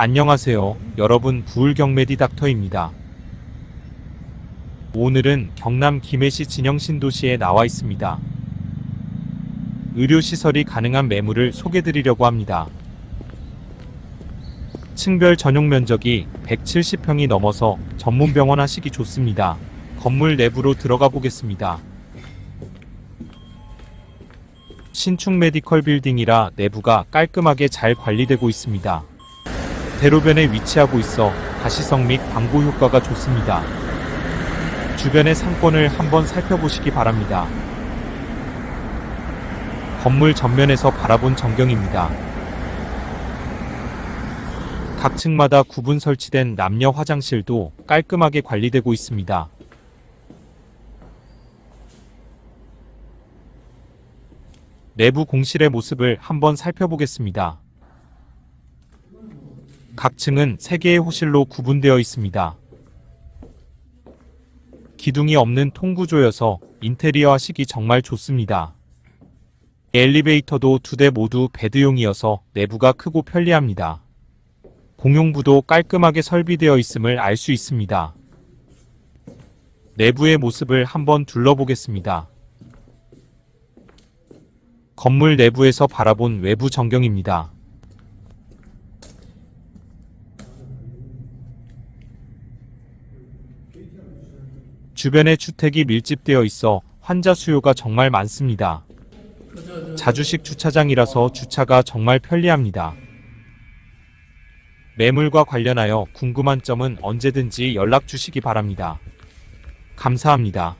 안녕하세요. 여러분 부울경메디 닥터입니다. 오늘은 경남 김해시 진영 신도시에 나와 있습니다. 의료시설이 가능한 매물을 소개드리려고 합니다. 층별 전용 면적이 170평이 넘어서 전문병원 하시기 좋습니다. 건물 내부로 들어가 보겠습니다. 신축 메디컬 빌딩이라 내부가 깔끔하게 잘 관리되고 있습니다. 대로변에 위치하고 있어 가시성 및 방부 효과가 좋습니다. 주변의 상권을 한번 살펴보시기 바랍니다. 건물 전면에서 바라본 전경입니다. 각 층마다 구분 설치된 남녀 화장실도 깔끔하게 관리되고 있습니다. 내부 공실의 모습을 한번 살펴보겠습니다. 각 층은 3개의 호실로 구분되어 있습니다. 기둥이 없는 통구조여서 인테리어 하시기 정말 좋습니다. 엘리베이터도 두 대 모두 베드용이어서 내부가 크고 편리합니다. 공용부도 깔끔하게 설비되어 있음을 알 수 있습니다. 내부의 모습을 한번 둘러보겠습니다. 건물 내부에서 바라본 외부 전경입니다. 주변에 주택이 밀집되어 있어 환자 수요가 정말 많습니다. 자주식 주차장이라서 주차가 정말 편리합니다. 매물과 관련하여 궁금한 점은 언제든지 연락 주시기 바랍니다. 감사합니다.